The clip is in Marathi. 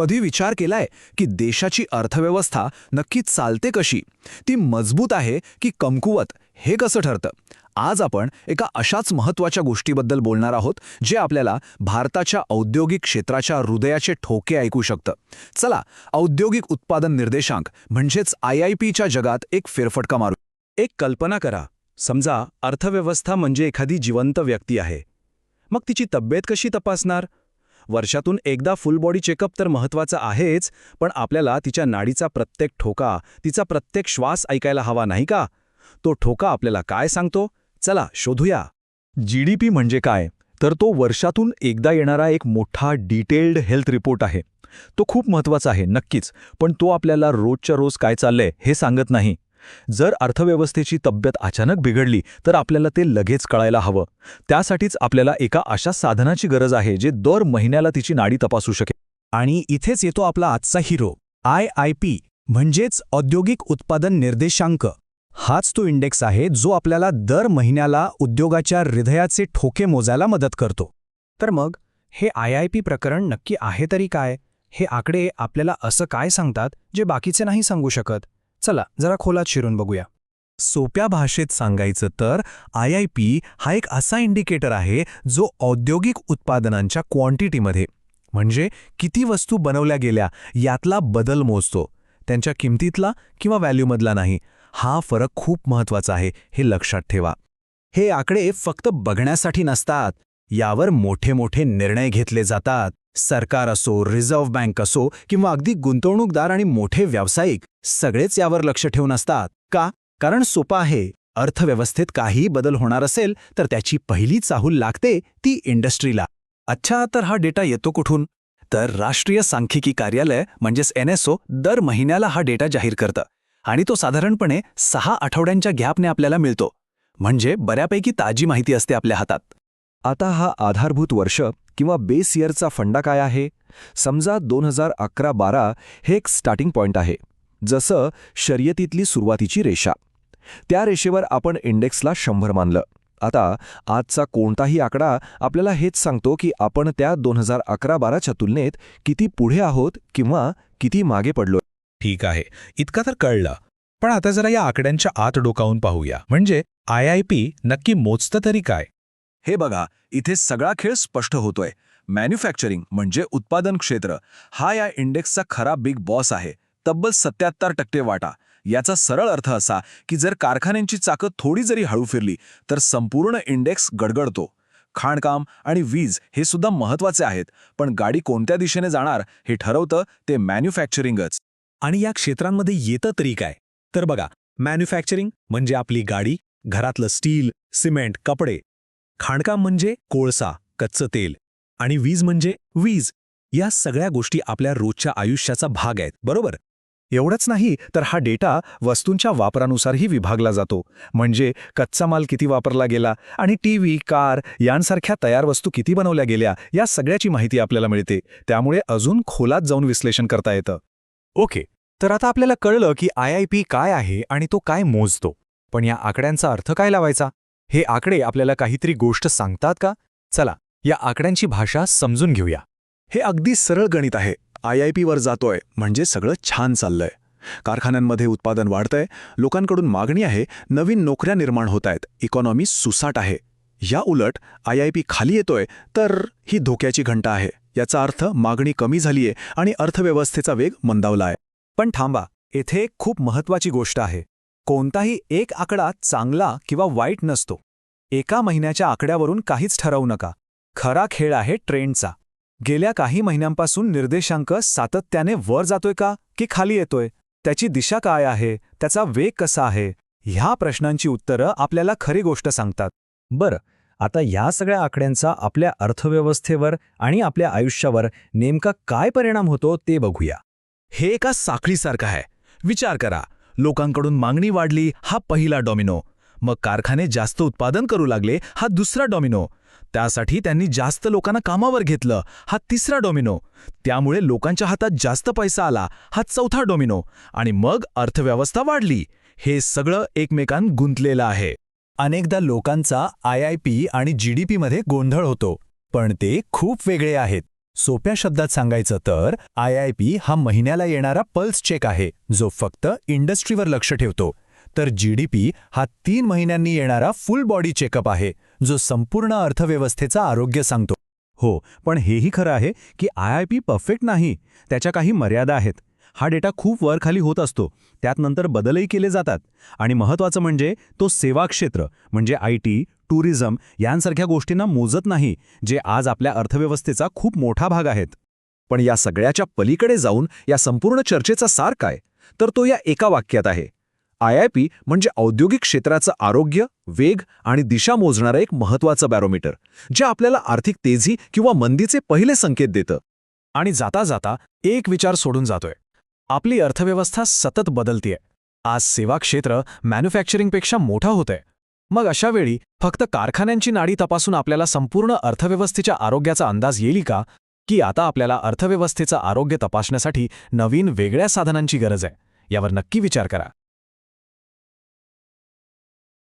कधी विचार केलाय की देशाची अर्थव्यवस्था नक्की चालते कशी? ती मजबूत आहे की कमकुवत? हे कसं ठरतं? आज आपण एका अशाच महत्त्वाच्या गोष्टीबद्दल बोलणार आहोत जे आपल्याला भारताच्या औद्योगिक क्षेत्राच्या हृदयाचे ठोके ऐकू शकतं. चला औद्योगिक उत्पादन निर्देशांक म्हणजेच आय आय पीच्या जगात एक फेरफटका मारू. एक कल्पना करा. समजा अर्थव्यवस्था म्हणजे एखादी जिवंत व्यक्ती आहे. मग तिची तब्येत कशी तपासणार? वर्षातून एकदा फुल बॉडी चेकअप तर महत्त्वाचा आहेच पण आपल्याला तिच्या नाडीचा प्रत्येक ठोका तिचा प्रत्येक श्वास ऐकायला हवा नाही का? तो ठोका आपल्याला काय सांगतो? चला शोधूया. जी डी पी म्हणजे काय? तर तो वर्षातून एकदा येणारा एक मोठा डिटेल्ड हेल्थ रिपोर्ट आहे. तो खूप महत्त्वाचा आहे नक्कीच पण तो आपल्याला रोजच्या रोज काय चाललंय हे सांगत नाही. जर अर्थव्यवस्थेची तब्येत अचानक बिघडली तर आपल्याला ते लगेच कळायला हवं. त्यासाठीच आपल्याला एका अशा साधनाची गरज आहे जे दर महिन्याला तिची नाडी तपासू शकेल. आणि इथेच येतो आपला आजचा हिरो. आय आय पी म्हणजेच औद्योगिक उत्पादन निर्देशांक. हाच तो इंडेक्स आहे जो आपल्याला दर महिन्याला उद्योगाच्या हृदयाचे ठोके मोजायला मदत करतो. तर मग हे आय आय पी प्रकरण नक्की आहे तरी काय? हे आकडे आपल्याला असं काय सांगतात जे बाकीचे नाही सांगू शकत? चला जरा खोलात शिरून बघूया. सोप्या भाषेत सांगायचं तर आय आय पी हा एक असा इंडिकेटर आहे जो औद्योगिक उत्पादनांच्या क्वांटिटीमध्ये म्हणजे किती वस्तू बनवल्या गेल्या यातला बदल मोजतो. त्यांच्या किमतीतला किंवा व्हॅल्यूमधला नाही. हा फरक खूप महत्त्वाचा आहे हे लक्षात ठेवा. हे आकडे फक्त बघण्यासाठी नसतात. यावर मोठे मोठे निर्णय घेतले जातात. सरकार असो रिझर्व्ह बँक असो किंवा अगदी गुंतवणूकदार आणि मोठे व्यावसायिक सगळेच यावर लक्ष ठेवून असतात. का? कारण सोपं आहे. अर्थव्यवस्थेत काहीही बदल होणार असेल तर त्याची पहिली चाहूल लागते ती इंडस्ट्रीला. अच्छा तर हा डेटा येतो कुठून? तर राष्ट्रीय सांख्यिकी कार्यालय म्हणजेच एनएसओ दर महिन्याला हा डेटा जाहीर करतं. आणि तो साधारणपणे सहा आठवड्यांच्या गॅपने आपल्याला मिळतो. म्हणजे बऱ्यापैकी ताजी माहिती असते आपल्या हातात. आता हा आधारभूत वर्ष किंवा बेस इयरचा फंडा काय आहे? समजा दोन हजार अकरा बारा हे एक स्टार्टिंग पॉइंट आहे जसं शर्यतीतली सुरुवातीची रेषा. त्या रेषेवर आपण इंडेक्सला शंभर मानलं. आता आजचा कोणताही आकडा आपल्याला हेच सांगतो की आपण त्या दोन हजार अकरा बाराच्या तुलनेत किती पुढे आहोत किंवा किती मागे पडलो. ठीक आहे. इतका तर कळलं. पण आता जरा या आकड्यांच्या आत डोकावून पाहूया. म्हणजे आय आय पी नक्की मोजतं तरी काय? हे बघा इथे सगळा खेळ स्पष्ट होतोय. मॅन्युफॅक्चरिंग म्हणजे उत्पादन क्षेत्र. हा या इंडेक्सचा खरा बिग बॉस आहे. तब्बल सत्याहत्तर टक्के वाटा. याचा सरळ अर्थ असा की जर कारखान्यांची चाकं थोडी जरी हळू फिरली तर संपूर्ण इंडेक्स गडगडतो. खाणकाम आणि वीज हे सुद्धा महत्त्वाचे आहेत पण गाडी कोणत्या दिशेने जाणार हे ठरवतं ते मॅन्युफॅक्चरिंगच. आणि या क्षेत्रांमध्ये येतं तरी काय? तर बघा मॅन्युफॅक्चरिंग म्हणजे आपली गाडी घरातलं स्टील सिमेंट कपडे खाणकाम म्हणजे कोळसा कच्चं तेल आणि वीज म्हणजे वीज. या सगळ्या गोष्टी आपल्या रोजच्या आयुष्याचा भाग आहेत बरोबर? एवढंच नाही तर हा डेटा वस्तूंच्या वापरानुसारही विभागला जातो. म्हणजे कच्चा माल किती वापरला गेला आणि टीव्ही कार यांसारख्या तयार वस्तू किती बनवल्या गेल्या या सगळ्याची माहिती आपल्याला मिळते. त्यामुळे अजून खोलात जाऊन विश्लेषण करता येतं. ओके तर आता आपल्याला कळलं की आय आय पी काय आहे आणि तो काय मोजतो. पण या आकड्यांचा अर्थ काय लावायचा? हे आकडे आपल्याला काहीतरी गोष्ट सांगतात का? चला या आकड्यांची भाषा समजून घेऊया. हे अगदी सरळ गणित आहे. आय आय पीवर जातोय म्हणजे सगळं छान चाललंय. कारखान्यांमध्ये उत्पादन वाढतंय लोकांकडून मागणी आहे नवीन नोकऱ्या निर्माण होत आहेत इकॉनॉमी सुसाट आहे. या उलट आय आय पी खाली येतोय तर ही धोक्याची घंटा आहे. याचा अर्थ मागणी कमी झालीये आणि अर्थव्यवस्थेचा वेग मंदावलाय. पण थांबा येथे एक खूप महत्वाची गोष्ट आहे. कोणताही एक आकडा चांगला किंवा वाईट नसतो. एका महिन्याच्या आकड्यावरून काहीच ठरवू नका. खरा खेळ आहे ट्रेंडचा. गेल्या काही महिन्यांपासून निर्देशांक सातत्याने वर जातोय का की खाली येतोय? त्याची दिशा काय आहे? त्याचा वेग कसा आहे? ह्या प्रश्नांची उत्तरं आपल्याला खरी गोष्ट सांगतात. बरं आता या सगळ्या आकड्यांचा आपल्या अर्थव्यवस्थेवर आणि आपल्या आयुष्यावर नेमका काय परिणाम होतो ते बघूया. हे एका साखळीसारखं आहे. विचार करा. लोकांकडून मागणी वाढली हा पहिला डॉमिनो. मग कारखाने जास्त उत्पादन करू लागले हा दुसरा डॉमिनो. त्यासाठी त्यांनी जास्त लोकांना कामावर घेतलं हा तिसरा डॉमिनो. त्यामुळे लोकांच्या हातात जास्त पैसा आला हा चौथा डॉमिनो. आणि मग अर्थव्यवस्था वाढली. हे सगळं एकमेकांत गुंतलेलं आहे. अनेकदा लोकांचा आय आय पी आणि जी डी पीमध्ये गोंधळ होतो पण ते खूप वेगळे आहेत. सोप्या शब्दात सांगायचं तर आय आय पी हा महिन्याला येणारा पल्स चेक आहे जो फक्त इंडस्ट्रीवर लक्ष ठेवतो. तर जी डी पी हा तीन महिन्यांनी येणारा फुल बॉडी चेकअप आहे जो संपूर्ण अर्थव्यवस्थेचा आरोग्य सांगतो. हो पण हेही खरं आहे की आय आय पी परफेक्ट नाही त्याच्या काही मर्यादा आहेत. हा डेटा खूप वरखाली होत असतो. त्यात नंतर बदलही केले जातात. आणि महत्त्वाचं म्हणजे तो सेवा क्षेत्र म्हणजे आय टी टुरिझम यांसारख्या गोष्टींना मोजत नाही जे आज आपल्या अर्थव्यवस्थेचा खूप मोठा भाग आहेत. पण या सगळ्याच्या पलीकडे जाऊन या संपूर्ण चर्चेचा सार काय? तर तो या एका वाक्यात आहे. आय आय पी म्हणजे औद्योगिक क्षेत्राचं आरोग्य वेग आणि दिशा मोजणारं एक महत्त्वाचं बॅरोमीटर जे आपल्याला आर्थिक तेजी किंवा मंदीचे पहिले संकेत देतं. आणि जाता जाता एक विचार सोडून जातोय. आपली अर्थव्यवस्था सतत बदलतीये. आज सेवा क्षेत्र मॅन्युफॅक्चरिंगपेक्षा मोठं होतंय. मग अशावेळी फक्त कारखान्यांची नाडी तपासून आपल्याला संपूर्ण अर्थव्यवस्थेच्या आरोग्याचा अंदाज येईल का? की आता आपल्याला अर्थव्यवस्थेचं आरोग्य तपासण्यासाठी नवीन वेगळ्या साधनांची गरज आहे? यावर नक्की विचार करा.